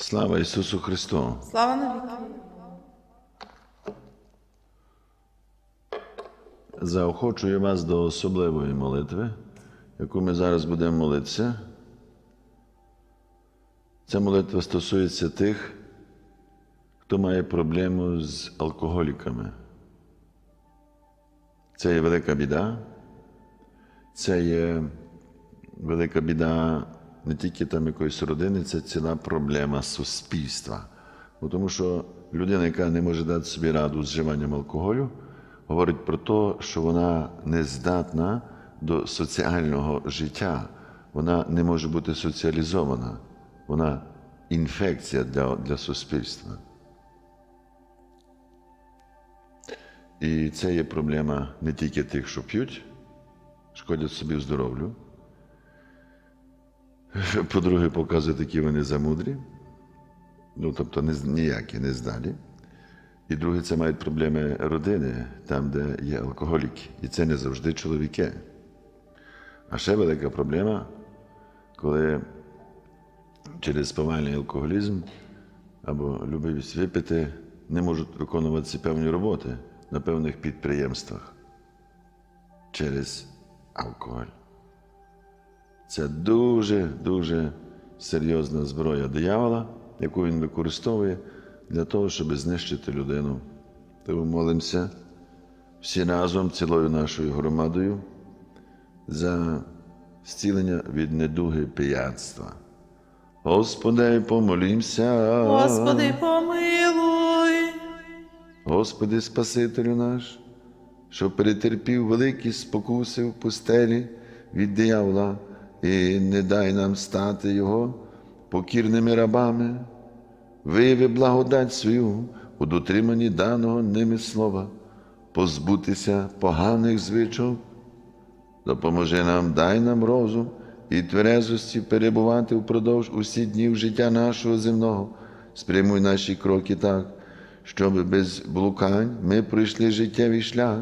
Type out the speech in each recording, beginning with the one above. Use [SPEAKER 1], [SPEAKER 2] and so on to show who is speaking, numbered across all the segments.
[SPEAKER 1] Слава Ісусу Христу!
[SPEAKER 2] Слава навіки.
[SPEAKER 1] Заохочую вас до особливої молитви, яку ми зараз будемо молитися. Ця молитва стосується тих, хто має проблему з алкоголіками. Це є велика біда. Це є велика біда не тільки там якоїсь родини, це ціла проблема суспільства. Бо Тому що людина, яка не може дати собі раду з вживанням алкоголю, говорить про те, що вона не здатна до соціального життя, вона не може бути соціалізована, вона інфекція для, для суспільства. І це є проблема не тільки тих, що п'ють, шкодять собі здоров'ю. По-друге, показує, які вони замудрі, ну тобто ніякі, не здалі. І друге, це мають проблеми родини, там, де є алкоголіки. І це не завжди чоловіки. А ще велика проблема, коли через повальний алкоголізм або любивість випити не можуть виконувати певні роботи на певних підприємствах через алкоголь. Це дуже-дуже серйозна зброя диявола, яку він використовує для того, щоб знищити людину. Тому молимося всі разом, цілою нашою громадою, за зцілення від недуги пияцтва. Господи, помолімся.
[SPEAKER 2] Господи, помилуй.
[SPEAKER 1] Господи, Спасителю наш, що перетерпів великі спокуси в пустелі від диявола, і не дай нам стати Його покірними рабами, вияви благодать свою у дотриманні даного ними слова, позбутися поганих звичок, Допоможи нам, дай нам розум і тверезості перебувати впродовж усіх днів життя нашого земного. Спрямуй наші кроки так, щоб без блукань ми пройшли життєвий шлях,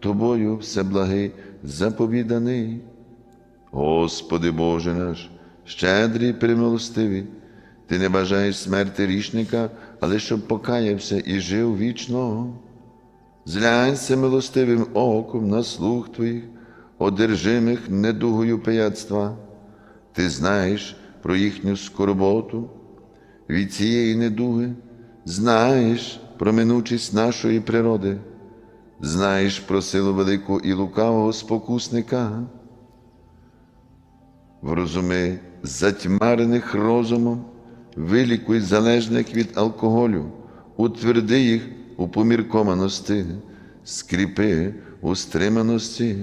[SPEAKER 1] тобою всеблагий заповіданий. Господи Боже наш, щедрий і примилостивий, Ти не бажаєш смерти річника, але щоб покаявся і жив вічно. Зглянься милостивим оком на слух Твоїх, одержимих недугою пияцтва. Ти знаєш про їхню скорботу від цієї недуги, знаєш про минучість нашої природи, знаєш про силу велику і лукавого спокусника. Врозуми затьмарених розумом, вилікуй залежних від алкоголю, утверди їх у поміркованості, скріпи у стриманості,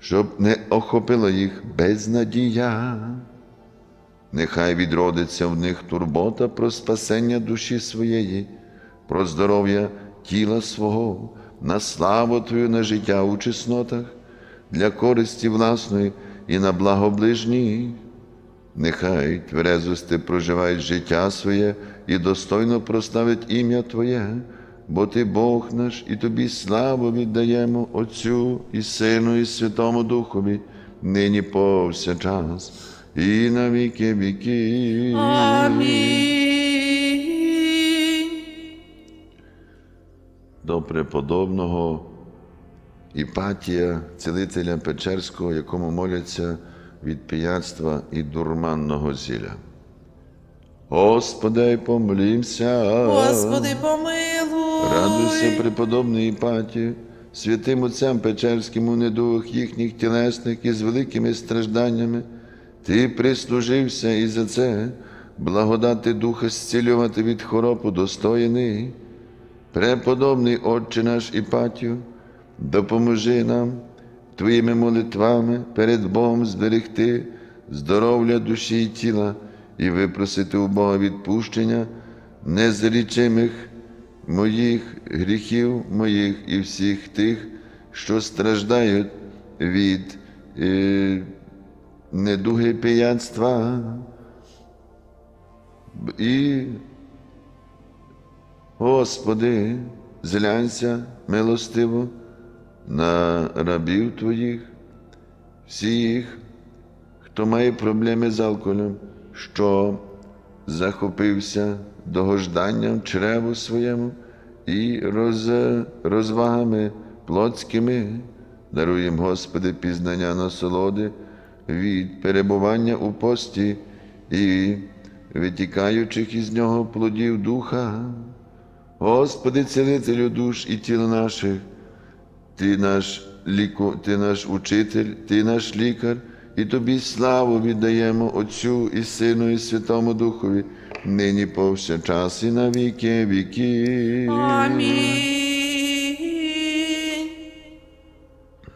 [SPEAKER 1] щоб не охопила їх безнадія. Нехай відродиться в них турбота про спасення душі своєї, про здоров'я тіла свого, на славу Твою на життя у чеснотах, для користі власної і на благо ближніх. Нехай тверезости проживають життя своє і достойно проставить ім'я Твоє, бо Ти Бог наш, і Тобі славу віддаємо Отцю і Сину, і Святому Духові, нині повсякчас, і на віки віки.
[SPEAKER 2] Амінь.
[SPEAKER 1] До преподобного Іпатія, цілителя Печерського, якому моляться від пияцтва і дурманного зілля. Господи, помолімся.
[SPEAKER 2] Господи, помилуй.
[SPEAKER 1] Радуйся, преподобний Іпатію, святим отцям Печерським у недугах їхніх тілесних і з великими стражданнями. Ти прислужився і за це благодати Духа зцілювати від хвороб достоєний. Преподобний Отче наш Іпатію, допоможи нам Твоїми молитвами перед Богом зберегти здоров'я душі і тіла і випросити у Бога відпущення незлічимих моїх гріхів моїх і всіх тих, що страждають від е, недуги пияцтва. І Господи, зглянься милостиво на рабів Твоїх, всіх, хто має проблеми з алкоголем, що захопився догожданням чреву своєму і роз, розвагами плотськими. Даруєм, Господи, пізнання насолоди від перебування у пості і витікаючих із нього плодів духа. Господи, цілителю душ і тіл наших, Ти наш, ліку, ти наш учитель, Ти наш лікар, і Тобі славу віддаємо Отцю і Сину, і Святому Духові, нині повсякчас і на віки віки.
[SPEAKER 2] Амінь.